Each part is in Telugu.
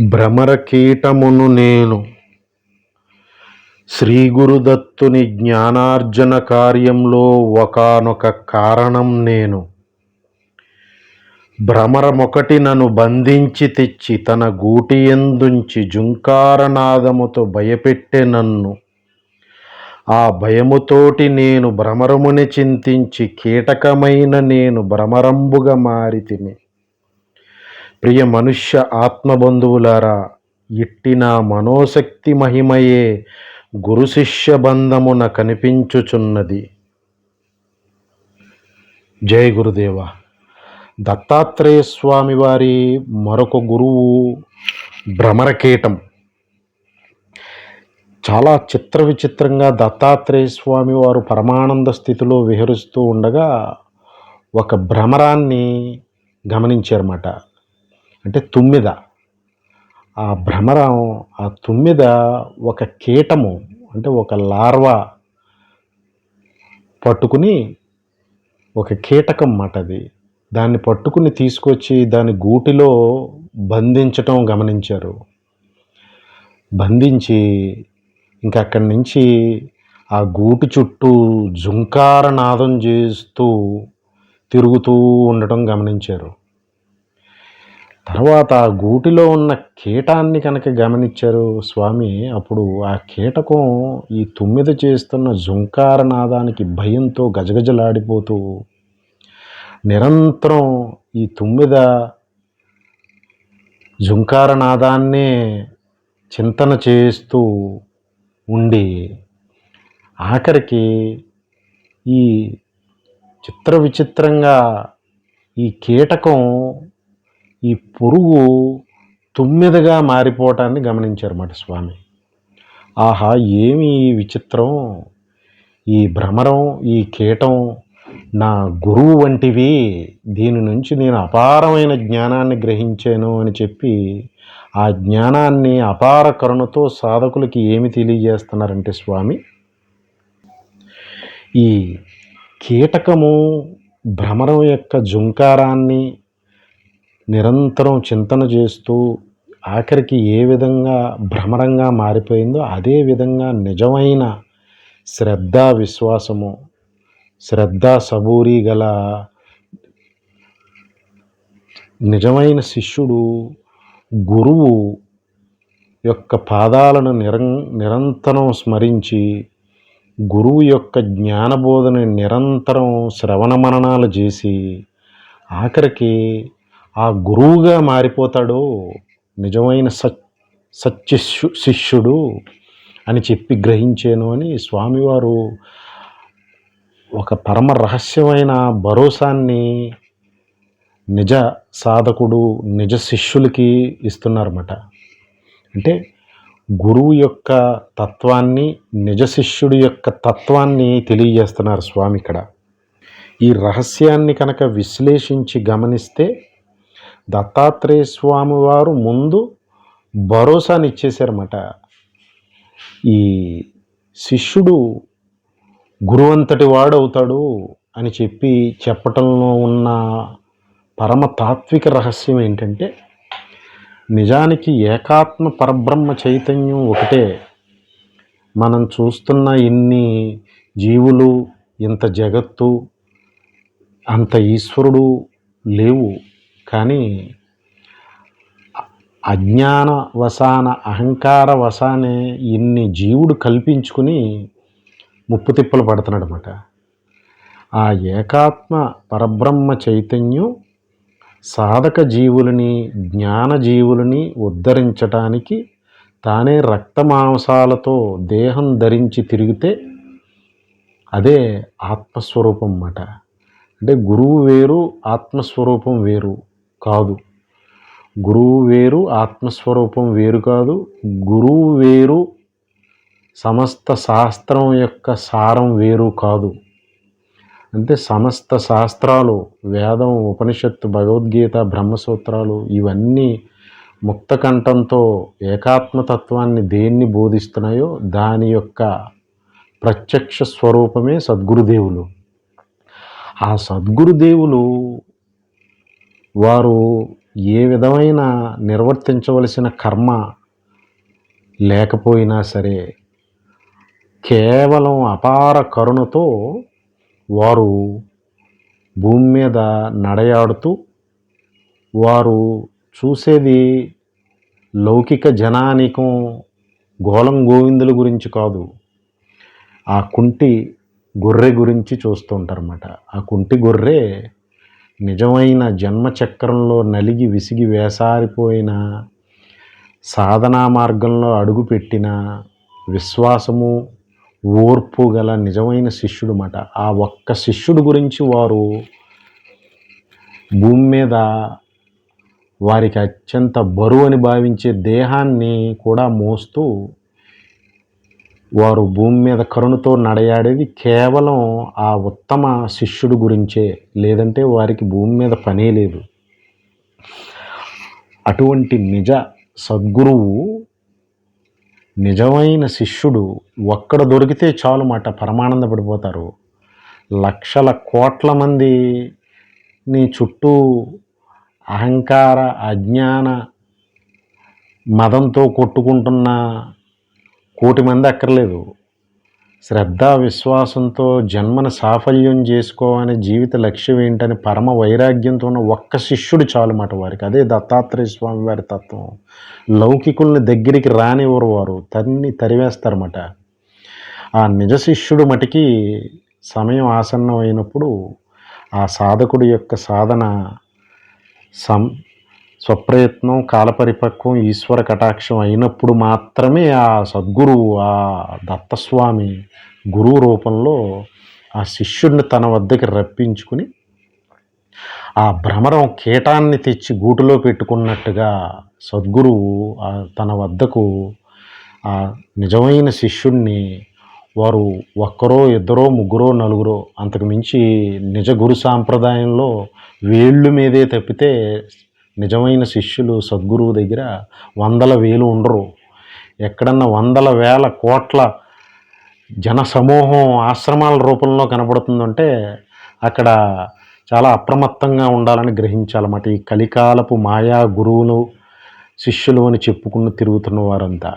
భ్రమరకీటమును నేను శ్రీ గురుదత్తుని జ్ఞానార్జన కార్యంలో ఒకానొక కారణం నేను. భ్రమరమొకటి నన్ను బంధించి తెచ్చి తన గూటియందుంచి జుంకారనాదముతో భయపెట్టే నన్ను. ఆ భయముతోటి నేను భ్రమరముని చింతించి కీటకమైన నేను భ్రమరంబుగా మారి తిని. ప్రియ మనుష్య ఆత్మబంధువులారా ఇట్టి నా మనోశక్తి మహిమయే గురు శిష్య బంధమున కనిపించుచున్నది. జయ గురుదేవ. దత్తాత్రేయ స్వామి వారి మరొక గురువు భ్రమరకీటం. చాలా చిత్ర విచిత్రంగా దత్తాత్రేయ స్వామి వారు పరమానంద స్థితిలో విహరిస్తూ ఉండగా ఒక భ్రమరాన్ని గమనించారన్నమాట. అంటే తుమ్మిద. ఆ భ్రమరం ఆ తుమ్మిద ఒక కీటము అంటే ఒక లార్వా పట్టుకుని ఒక కీటకం మాట అది. దాన్ని పట్టుకుని తీసుకొచ్చి దాని గూటిలో బంధించటం గమనించారు. బంధించి ఇంకా అక్కడి నుంచి ఆ గూటి చుట్టూ జుంకార నాదం చేస్తూ తిరుగుతూ ఉండటం గమనించారు. తర్వాత ఆ గూటిలో ఉన్న కీటాన్ని కనుక గమనించారు స్వామి అప్పుడు ఆ కీటకం ఈ తుమ్మిద చేస్తున్న జుంకార నాదానికి భయంతో గజగజలాడిపోతూ నిరంతరం ఈ తుమ్మిద జుంకార నాదాన్నే చింతన చేస్తూ ఉండి ఆఖరికి ఈ చిత్ర విచిత్రంగా ఈ కీటకం ఈ పురుగు తుమ్మెదగా మారిపోవటాన్ని గమనించారన్నమాట స్వామి. ఆహా ఏమి ఈ విచిత్రం? ఈ భ్రమరం ఈ కీటం నా గురువు వంటివి దీని నుంచి నేను అపారమైన జ్ఞానాన్ని గ్రహించాను అని చెప్పి ఆ జ్ఞానాన్ని అపార కరుణతో సాధకులకి ఏమి తెలియజేస్తున్నారంటే స్వామి ఈ కీటకము భ్రమరం యొక్క జుంకారాన్ని నిరంతరం చింతన చేస్తూ ఆఖరికి ఏ విధంగా భ్రమరంగా మారిపోయిందో అదే విధంగా నిజమైన శ్రద్ధ విశ్వాసము శ్రద్ధ సబూరి గల నిజమైన శిష్యుడు గురువు యొక్క పాదాలను నిరం నిరంతరం స్మరించి గురువు యొక్క జ్ఞానబోధన నిరంతరం శ్రవణ మననాలు చేసి ఆఖరికి ఆ గురువుగా మారిపోతాడు నిజమైన సత్ సత్య శిష్యుడు అని చెప్పి గ్రహించాను అని స్వామివారు ఒక పరమ రహస్యమైన భరోసాన్ని నిజ సాధకుడు నిజ శిష్యులకి ఇస్తున్నారన్నమాట. అంటే గురువు యొక్క తత్వాన్ని నిజ శిష్యుడి యొక్క తత్వాన్ని తెలియజేస్తున్నారు స్వామి ఇక్కడ. ఈ రహస్యాన్ని కనుక విశ్లేషించి గమనిస్తే దత్తాత్రేయ స్వామి వారు ముందు భరోసాని ఇచ్చేశారన్నమాట ఈ శిష్యుడు గురువంతటి వాడవుతాడు అని చెప్పి చెప్పటంలో ఉన్న పరమ తాత్విక రహస్యం ఏంటంటే నిజానికి ఏకాత్మ పరబ్రహ్మ చైతన్యం ఒకటే. మనం చూస్తున్న ఇన్ని జీవులు ఇంత జగత్తు అంత ఈశ్వరుడు లేవు. కానీ అజ్ఞాన వసాన అహంకార వసానే ఇన్ని జీవుడు కల్పించుకుని ముప్పు తిప్పలు పడుతున్నాడు అనమాట ఆ ఏకాత్మ పరబ్రహ్మ చైతన్యం సాధక జీవులని జ్ఞాన జీవులని ఉద్ధరించటానికి తానే రక్తమాంసాలతో దేహం ధరించి తిరిగితే అదే ఆత్మస్వరూపం అన్నమాట. అంటే గురువు వేరు ఆత్మస్వరూపం వేరు. కాదు. గురువు వేరు ఆత్మస్వరూపం వేరు కాదు. గురువు వేరు సమస్త శాస్త్రం యొక్క సారం వేరు కాదు. అంటే సమస్త శాస్త్రాలు వేదం ఉపనిషత్తు భగవద్గీత బ్రహ్మసూత్రాలు ఇవన్నీ ముక్తకంఠంతో ఏకాత్మతత్వాన్ని దేన్ని బోధిస్తున్నాయో దాని యొక్క ప్రత్యక్ష స్వరూపమే సద్గురుదేవులు. ఆ సద్గురుదేవులు వారు ఏ విధమైన నిర్వర్తించవలసిన కర్మ లేకపోయినా సరే కేవలం అపార కరుణతో వారు భూమి మీద నడయాడుతూ వారు చూసేది లౌకిక జనానికం గోలం గోవిందుల గురించి కాదు. ఆ కుంటి గొర్రె గురించి చూస్తుంటారన్నమాట. ఆ కుంటి గొర్రె నిజమైన జన్మచక్రంలో నలిగి విసిగి వేసారిపోయిన సాధనా మార్గంలో అడుగుపెట్టిన విశ్వాసము ఓర్పు గల నిజమైన శిష్యుడు మాట ఆ ఒక్క శిష్యుడు గురించి వారు భూమి మీద వారికి అత్యంత బరువు అని భావించే దేహాన్ని కూడా మోస్తూ వారు భూమి మీద కరుణతో నడయాడేది కేవలం ఆ ఉత్తమ శిష్యుడు గురించే లేదంటే వారికి భూమి మీద పనే లేదు. అటువంటి నిజ సద్గురువు నిజమైన శిష్యుడు ఒక్కడ దొరికితే చాలు మాట పరమానందపడిపోతారు. లక్షల కోట్ల మంది నీ చుట్టూ అహంకార అజ్ఞాన మదంతో కొట్టుకుంటున్న కోటి మంది అక్కర్లేదు. శ్రద్ధ విశ్వాసంతో జన్మను సాఫల్యం చేసుకోవాలని జీవిత లక్ష్యం ఏంటని పరమ వైరాగ్యంతో ఉన్న ఒక్క శిష్యుడు చాలు మాట వారికి. అదే దత్తాత్రేయ స్వామి వారి తత్వం. లౌకికుల్ని దగ్గరికి రానివ్వరు వారు. తన్ని తరివేస్తారన్నమాట ఆ నిజ శిష్యుడు మటికి సమయం ఆసన్నం అయినప్పుడు ఆ సాధకుడి యొక్క సాధన సం స్వప్రయత్నం కాలపరిపక్వం ఈశ్వర కటాక్షం అయినప్పుడు మాత్రమే ఆ సద్గురువు ఆ దత్తస్వామి గురువు రూపంలో ఆ శిష్యుడిని తన వద్దకి రప్పించుకుని ఆ భ్రమరం కీటాన్ని తెచ్చి గూటులో పెట్టుకున్నట్టుగా సద్గురువు తన వద్దకు ఆ నిజమైన శిష్యుణ్ణి వారు ఒక్కరో ఇద్దరో ముగ్గురో నలుగురో అంతకు మించి నిజ గురు సాంప్రదాయంలో వేళ్ళు మీదే తప్పితే నిజమైన శిష్యులు సద్గురువు దగ్గర వందల వేలు ఉండరు. ఎక్కడన్నా వందల వేల కోట్ల జన సమూహం ఆశ్రమాల రూపంలో కనబడుతుందంటే అక్కడ చాలా అప్రమత్తంగా ఉండాలని గ్రహించాలన్నమాట. ఈ కలికాలపు మాయా గురువులు శిష్యులు అని చెప్పుకుని తిరుగుతున్న వారంతా.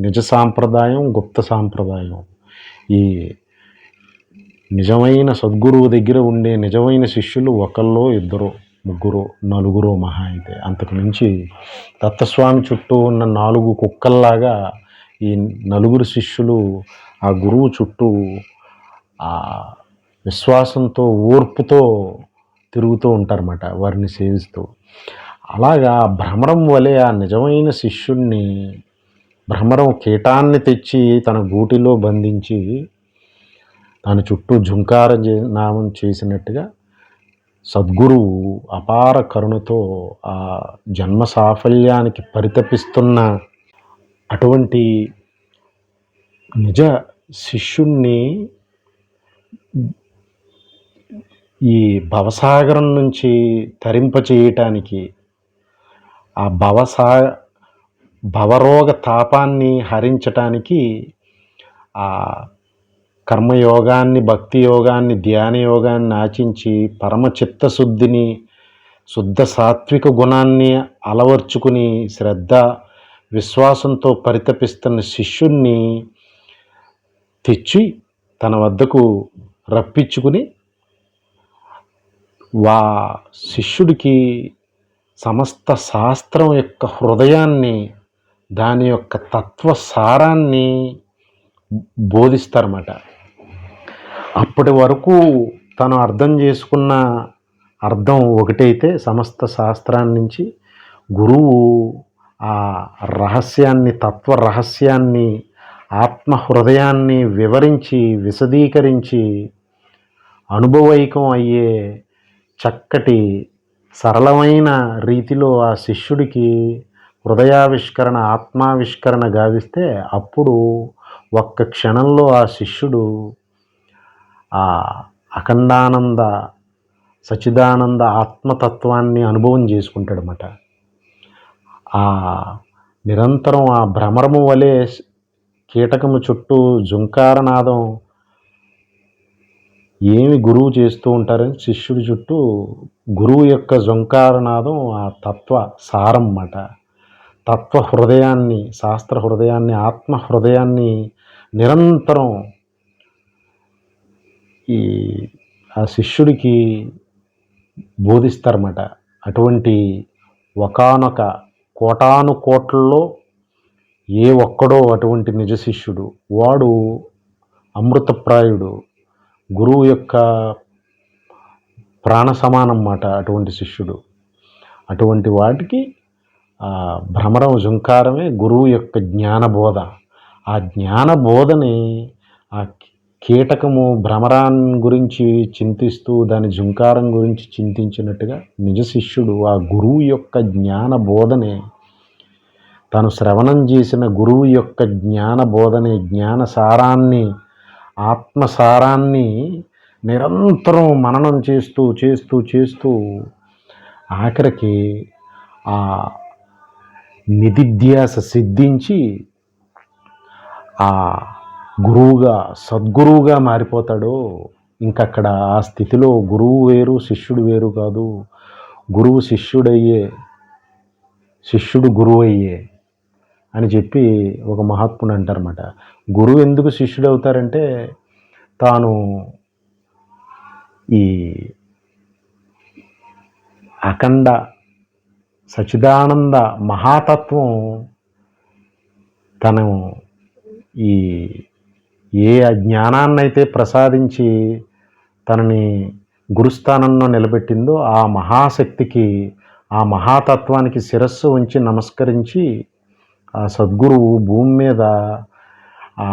నిజ సాంప్రదాయం గుప్త సాంప్రదాయం. ఈ నిజమైన సద్గురువు దగ్గర ఉండే నిజమైన శిష్యులు ఒకళ్ళో ఇద్దరు. ముగ్గురు నలుగురు మహా అయితే. అంతకు మించి దత్తస్వామి చుట్టూ ఉన్న నాలుగు కుక్కల్లాగా ఈ నలుగురు శిష్యులు ఆ గురువు చుట్టూ ఆ విశ్వాసంతో ఓర్పుతో తిరుగుతూ ఉంటారన్నమాట వారిని సేవిస్తూ. అలాగా భ్రమరం వలె ఆ నిజమైన శిష్యుణ్ణి భ్రమరం కీటాన్ని తెచ్చి తన గూటిలో బంధించి తన చుట్టూ జుంకార నామం చేసినట్టుగా సద్గురువు అపార కరుణతో ఆ జన్మ సాఫల్యానికి పరితపిస్తున్న అటువంటి నిజ శిష్యుణ్ణి ఈ భవసాగరం నుంచి తరింపచేయటానికి ఆ భవసా భవరోగ తాపాన్ని హరించటానికి ఆ కర్మయోగాన్ని భక్తి యోగాన్ని ధ్యాన యోగాన్ని ఆచించి పరమ చిత్తశుద్ధిని శుద్ధ సాత్విక గుణాన్ని అలవర్చుకుని శ్రద్ధ విశ్వాసంతో పరితపిస్తున్న శిష్యుణ్ణి తెచ్చి తన వద్దకు రప్పించుకుని వా శిష్యుడికి సమస్త శాస్త్రం యొక్క హృదయాన్ని దాని యొక్క తత్వ సారాన్ని బోధిస్తారన్నమాట. అప్పటి వరకు తను అర్థం చేసుకున్న అర్థం ఒకటైతే సమస్త శాస్త్రాన్ని నుంచి గురువు ఆ రహస్యాన్ని తత్వ రహస్యాన్ని ఆత్మ హృదయాన్ని వివరించి విశదీకరించి అనుభవైకం అయ్యే చక్కటి సరళమైన రీతిలో ఆ శిష్యుడికి హృదయావిష్కరణ ఆత్మావిష్కరణ గావిస్తే అప్పుడు ఒక్క క్షణంలో ఆ శిష్యుడు ఆ అఖండానంద సచిదానంద ఆత్మతత్వాన్ని అనుభవం చేసుకుంటాడనమాట ఆ నిరంతరం ఆ భ్రమరము వలె కీటకము చుట్టూ జుంకారనాదం ఏమి గురువు చేస్తూ ఉంటారని శిష్యుడి చుట్టూ గురువు యొక్క జొంకారనాదం ఆ తత్వ సారం అన్నమాట. తత్వ హృదయాన్ని శాస్త్ర హృదయాన్ని ఆత్మ హృదయాన్ని నిరంతరం ఈ ఆ శిష్యుడికి బోధిస్తారన్నమాట. అటువంటి ఒకానొక కోటాను కోట్లలో ఏ ఒక్కడో అటువంటి నిజ శిష్యుడు. వాడు అమృతప్రాయుడు. గురువు యొక్క ప్రాణ సమానమాట అటువంటి శిష్యుడు. అటువంటి వాటికి భ్రమరం జుంకారమే గురువు యొక్క జ్ఞానబోధ. ఆ జ్ఞానబోధని ఆ కీటకము భ్రమరాన్ గురించి చింతిస్తూ దాని జుంకారం గురించి చింతించినట్టుగా నిజ శిష్యుడు ఆ గురువు యొక్క జ్ఞాన బోధనే తను శ్రవణం చేసిన గురువు యొక్క జ్ఞాన బోధనే జ్ఞాన సారాన్ని ఆత్మసారాన్ని నిరంతరం మననం చేస్తూ చేస్తూ చేస్తూ ఆఖరికి ఆ నిధిధ్యాస సిద్ధించి ఆ గురువుగా సద్గురువుగా మారిపోతాడో ఇంకక్కడ ఆ స్థితిలో గురువు వేరు శిష్యుడు వేరు కాదు. గురువు శిష్యుడయ్యే శిష్యుడు గురువు అయ్యే అని చెప్పి ఒక మహాత్ముడు అంటారన్నమాట. గురువు ఎందుకు శిష్యుడు అవుతారంటే తాను ఈ అఖండ సచిదానంద మహాతత్వం తను ఈ ఏ జ్ఞానాన్నైతే ప్రసాదించి తనని గురుస్థానంలో నిలబెట్టిందో ఆ మహాశక్తికి ఆ మహాతత్వానికి శిరస్సు ఉంచి నమస్కరించి ఆ సద్గురువు భూమి మీద ఆ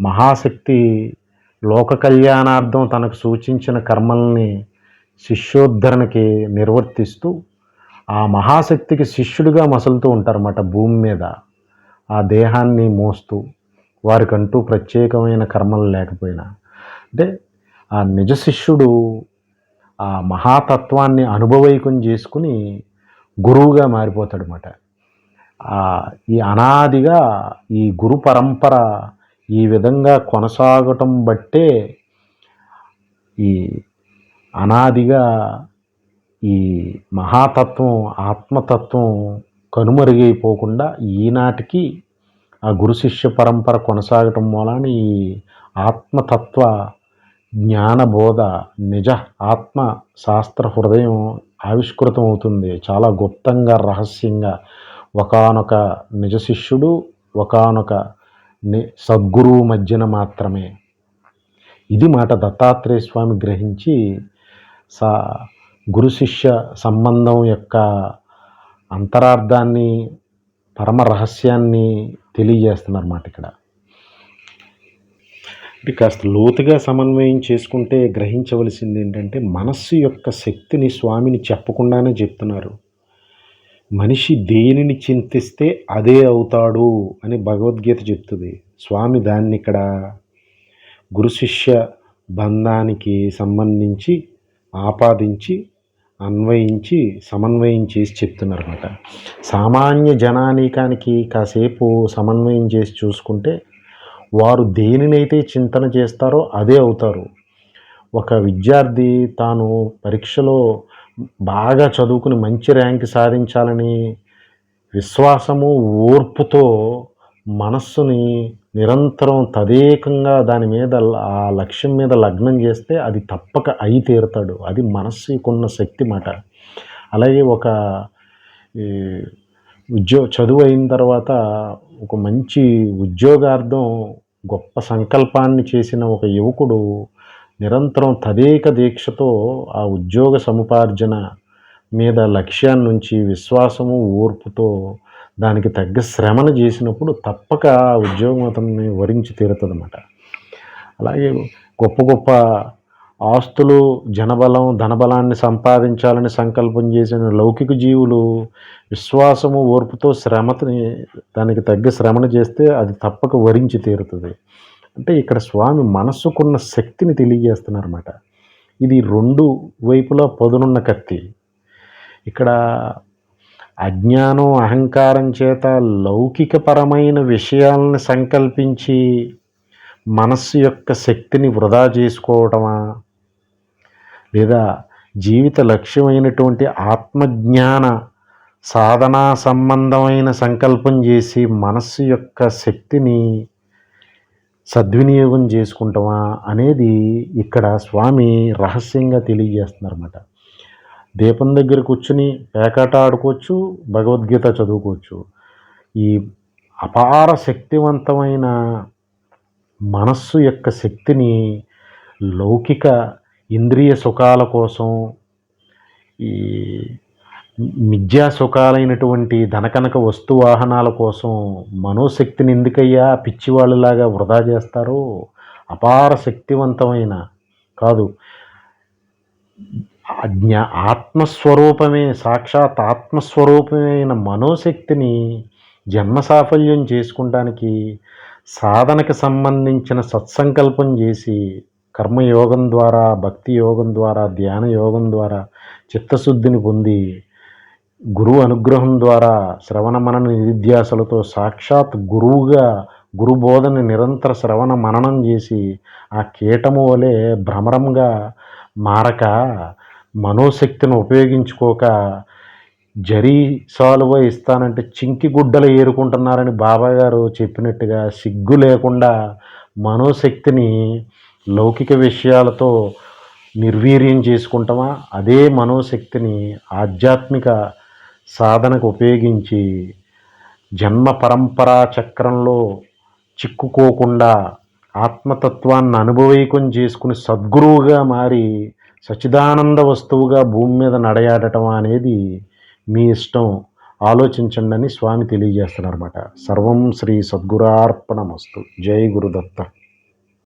మహాశక్తి లోక కళ్యాణార్థం తనకు సూచించిన కర్మల్ని శిష్యోద్ధరణకి నిర్వర్తిస్తూ ఆ మహాశక్తికి శిష్యుడిగా మసులుతూ ఉంటారన్నమాట భూమి మీద. ఆ దేహాన్ని మోస్తూ వారికంటూ ప్రత్యేకమైన కర్మలు లేకపోయినా. అంటే ఆ నిజ శిష్యుడు ఆ మహాతత్వాన్ని అనుభవైకం చేసుకుని గురువుగా మారిపోతాడనమాట ఈ అనాదిగా ఈ గురు పరంపర ఈ విధంగా కొనసాగటం బట్టే ఈ అనాదిగా ఈ మహాతత్వం ఆత్మతత్వం కనుమరుగైపోకుండా ఈనాటికి ఆ గురు శిష్య పరంపర కొనసాగటం మూలాన ఈ ఆత్మతత్వ జ్ఞానబోధ నిజ ఆత్మ శాస్త్ర హృదయం ఆవిష్కృతం అవుతుంది చాలా గుప్తంగా రహస్యంగా. ఒకనొక నిజ శిష్యుడు ఒకనొక ని సద్గురువు మధ్యన మాత్రమే. ఇది మాట దత్తాత్రేయ స్వామి గ్రహించి సా గురు శిష్య సంబంధం యొక్క అంతరార్థాన్ని పరమ రహస్యాన్ని తెలియజేస్తున్నారు ఇక్కడ. ఇది కాస్త లోతుగా సమన్వయం చేసుకుంటే గ్రహించవలసింది ఏంటంటే మనస్సు యొక్క శక్తిని స్వామిని చెప్పకుండానే చెప్తున్నారు. మనిషి దేనిని చింతిస్తే అదే అవుతాడు అని భగవద్గీత చెప్తుంది. స్వామి దాన్ని ఇక్కడ గురు శిష్య బంధానికి సంబంధించి ఆపాదించి అన్వయించి సమన్వయం చేసి చెప్తున్నారు అనమాట సామాన్య జనానీకానికి కాసేపు సమన్వయం చేసి చూసుకుంటే వారు దేనినైతే చింతన చేస్తారో అదే అవుతారు. ఒక విద్యార్థి తాను పరీక్షలో బాగా చదువుకుని మంచి ర్యాంక్ సాధించాలని విశ్వాసము ఓర్పుతో మనస్సుని నిరంతరం తదేకంగా దాని మీద ఆ లక్ష్యం మీద లగ్నం చేస్తే అది తప్పక అయి తీరుతాడు. అది మనస్సుకున్న శక్తి మాట. అలాగే ఒక ఉద్యో చదువు అయిన తర్వాత ఒక మంచి ఉద్యోగార్థం గొప్ప సంకల్పాన్ని చేసిన ఒక యువకుడు నిరంతరం తదేక దీక్షతో ఆ ఉద్యోగ సముపార్జన మీద లక్ష్యాన్నించి విశ్వాసము ఓర్పుతో దానికి తగ్గ శ్రమను చేసినప్పుడు తప్పక ఉద్యోగం అతన్ని వరించి తీరుతుందన్నమాట. అలాగే గొప్ప గొప్ప ఆస్తులు జనబలం ధనబలాన్ని సంపాదించాలని సంకల్పం చేసిన లౌకిక జీవులు విశ్వాసము ఓర్పుతో శ్రమతని దానికి తగ్గ శ్రమను చేస్తే అది తప్పక వరించి తీరుతుంది. అంటే ఇక్కడ స్వామి మనస్సుకున్న శక్తిని తెలియజేస్తున్నారన్నమాట. ఇది రెండు వైపులా పదునున్న కత్తి. ఇక్కడ అజ్ఞానం అహంకారం చేత లౌకికపరమైన విషయాలను సంకల్పించి మనస్సు యొక్క శక్తిని వృధా చేసుకోవటమా? లేదా జీవిత లక్ష్యమైనటువంటి ఆత్మజ్ఞాన సాధనా సంబంధమైన సంకల్పం చేసి మనస్సు యొక్క శక్తిని సద్వినియోగం చేసుకుంటామా అనేది ఇక్కడ స్వామి రహస్యంగా తెలియజేస్తున్నారన్నమాట. దీపం దగ్గర కూర్చుని పేకాట ఆడుకోవచ్చు భగవద్గీత చదువుకోవచ్చు. ఈ అపార శక్తివంతమైన మనస్సు యొక్క శక్తిని లౌకిక ఇంద్రియ సుఖాల కోసం ఈ మిథ్యా సుఖాలైనటువంటి ధనకనక వస్తు వాహనాల కోసం మనోశక్తిని ఎందుకయ్యా పిచ్చివాళ్ళలాగా వృధా చేస్తారు? అపార శక్తివంతమైన కాదు. జ్ఞా ఆత్మస్వరూపమే సాక్షాత్ ఆత్మస్వరూపమైన మనోశక్తిని జన్మ సాఫల్యం చేసుకుంటానికి సాధనకు సంబంధించిన సత్సంకల్పం చేసి కర్మయోగం ద్వారా భక్తి యోగం ద్వారా ధ్యాన యోగం ద్వారా చిత్తశుద్ధిని పొంది గురువు అనుగ్రహం ద్వారా శ్రవణ మనన నిరుద్యాసలతో సాక్షాత్ గురువుగా గురు బోధన నిరంతర శ్రవణ మననం చేసి ఆ కీటము వలె భ్రమరంగా మారక మనోశక్తిని ఉపయోగించుకోక జరీ సాలువ ఇస్తానంటే చింకి గుడ్డలు ఏరుకుంటున్నారని బాబా గారు చెప్పినట్టుగా సిగ్గు లేకుండా మనోశక్తిని లౌకిక విషయాలతో నిర్వీర్యం చేసుకుంటామా? అదే మనోశక్తిని ఆధ్యాత్మిక సాధనకు ఉపయోగించి జన్మ పరంపరా చక్రంలో చిక్కుకోకుండా ఆత్మతత్వాన్ని అనుభవైకం చేసుకుని సద్గురువుగా మారి సచిదానంద వస్తువుగా భూమి మీద నడయాడటం అనేది మీ ఇష్టం. ఆలోచించండి అని స్వామి తెలియజేస్తున్నారన్నమాట. సర్వం శ్రీ సద్గురార్పణమస్తు. జై గురుదత్త.